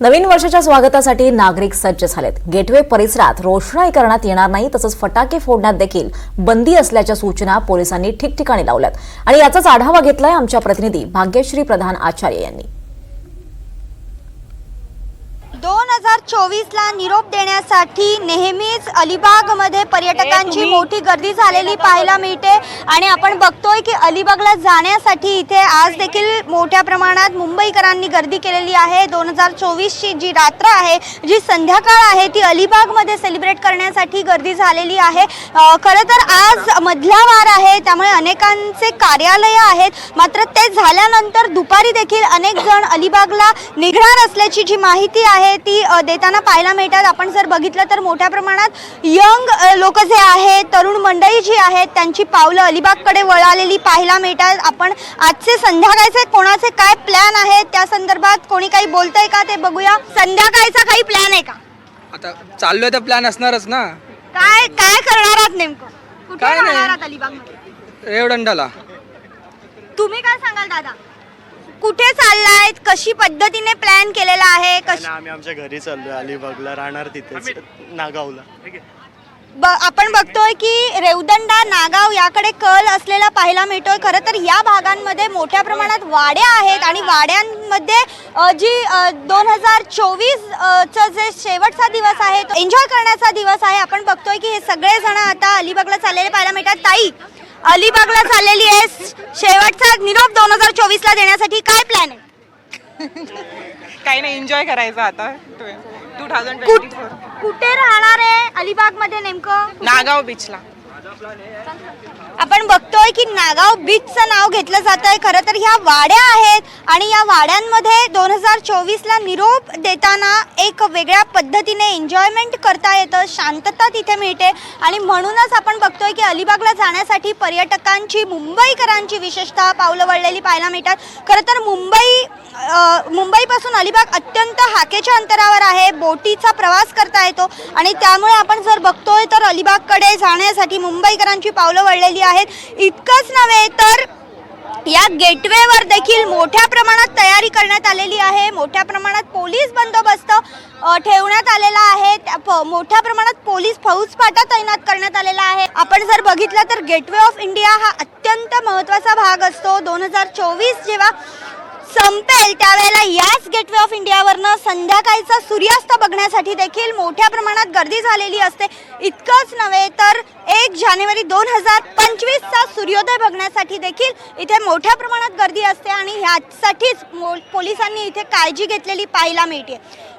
नवीन वर्षाच्या स्वागतासाठी नागरिक सज्ज झालेत. गेटवे परिसरात रोषणाई करण्यात येणार नाही तसंच फटाके फोडण्यात देखील बंदी असल्याच्या सूचना पोलिसांनी ठिकठिकाणी लावल्यात. आणि याचाच आढावा घेतलाय आमच्या प्रतिनिधी भाग्यश्री प्रधान आचार्य यांनी. दोन हजार चोवीस ला निरोप देण्यासाठी नेहमीच अलिबागमध्ये पर्यटकांची मोठी गर्दी झालेली पाहायला मिळते. आणि आपण बघतोय की अलिबागला जाण्यासाठी इथे आज देखील मोठ्या प्रमाणात मुंबईकरांनी गर्दी केलेली आहे. दोन हजार चोवीसची जी रात्र आहे जी संध्याकाळ आहे ती अलिबागमध्ये सेलिब्रेट करण्यासाठी गर्दी झालेली आहे. खरं तर आज मधला वार आहे त्यामुळे अनेकांचे कार्यालय आहेत. मात्र ते झाल्यानंतर दुपारी देखील अनेक जण अलिबागला निघणार असल्याची जी माहिती आहे ती अ, देताना पाहायला मिळतात. आपण जर बघितलं तर मोठ्या प्रमाणात यंग लोक जे आहेत तरुण मंडळी जी आहेत त्यांची पावलं अलिबागकडे वळालेली पाहायला मिळतात. आपण आजचे संध्याकाळचे कोणाचे काय प्लॅन आहेत त्या संदर्भात कोणी काही बोलतंय का ते बघूया. संध्याकाळचा काही प्लॅन आहे का? आता चाललोय तर प्लॅन असणारच ना. काय काय करणार आहात नेमकं? कुठे काय नाही. राहणार आहात अलिबागमध्ये? रेवदंडाला. तुम्ही काय सांगाल दादा? कुठे चाललायत? कशी पद्धतीने प्लॅन केलेला आहे? कशी आम्ही आमच्या घरी चाललोय. अलिबागला राहणार तिथेच. नागावला. ब आपण बघतोय की रेवदंडा नागाव याकडे कल असलेला पाहायला मिळतोय. खरं तर या भागांमध्ये मोठ्या प्रमाणात वाड्या आहेत आणि वाड्यांमध्ये अ, जी दोन हजार चोवीस चा जे शेवटचा दिवस आहे तो एन्जॉय करण्याचा दिवस आहे. आपण बघतोय की हे सगळे जण आता अलिबागला चाललेले पाहायला मिळतात. ताई अलिबागला चाललेली आहे. शेवटचा निरोप चोवीस ला देण्यासाठी काय प्लॅन आहे? काही नाही एन्जॉय करायचं आता. टू थाउजंड कुठ- ट्वेंटी फोर कुठे राहणार आहे? अलिबागमध्ये नेमकं? नागाव बीचला आपण बघतोय की नागाव बीचचं नाव घेतलं जात आहे खरं तर ह्या वाड्या आहेत आणि या वाड्यांमध्ये दोन हजार चोवीसला निरोप देताना एक वेगळ्या पद्धतीने एन्जॉयमेंट करता येतं शांतता तिथे मिळते. आणि म्हणूनच आपण बघतोय की अलिबागला जाण्यासाठी पर्यटकांची मुंबईकरांची विशेषतः पावलं वळलेली पाहायला मिळतात. खरं तर मुंबई मुंबईपासून अलिबाग अत्यंत हाकेच्या अंतरावर आहे. बोटीचा प्रवास करता येतो. आणि त्यामुळे आपण जर बघतोय तर अलिबागकडे जाण्यासाठी मुंबईकरांची पावलं वळलेली आहेत. इतकंच नव्हे तर या गेटवेवर देखील मोठ्या प्रमाणात तयारी करण्यात आलेली आहे. मोठ्या प्रमाणात पोलीस बंदोबस्त ठेवण्यात आलेला आहे. त्या मोठ्या प्रमाणात पोलीस फौजफाटा तैनात करण्यात आलेला आहे. आपण जर बघितलं तर गेटवे ऑफ इंडिया हा अत्यंत महत्त्वाचा भाग असतो. दोन हजार चोवीस जेव्हा संपेल. त्यावेळेला याच गेटवे ऑफ इंडियावरनं संध्याकाळचा सूर्यास्त बघण्यासाठी देखील मोठ्या प्रमाणात गर्दी झालेली असते. इतकंच नव्हे तर एक जानेवारी दोन हजार पंचवीसचा सूर्योदय बघण्यासाठी देखील इथे मोठ्या प्रमाणात गर्दी असते आणि ह्यासाठीच मो पोलिसांनी इथे काळजी घेतलेली पाहायला मिळते.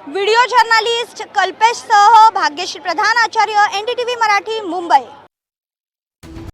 Video journalist कल्पेशसह Bhagyashree Pradhan Acharya N D T V Marathi Mumbai.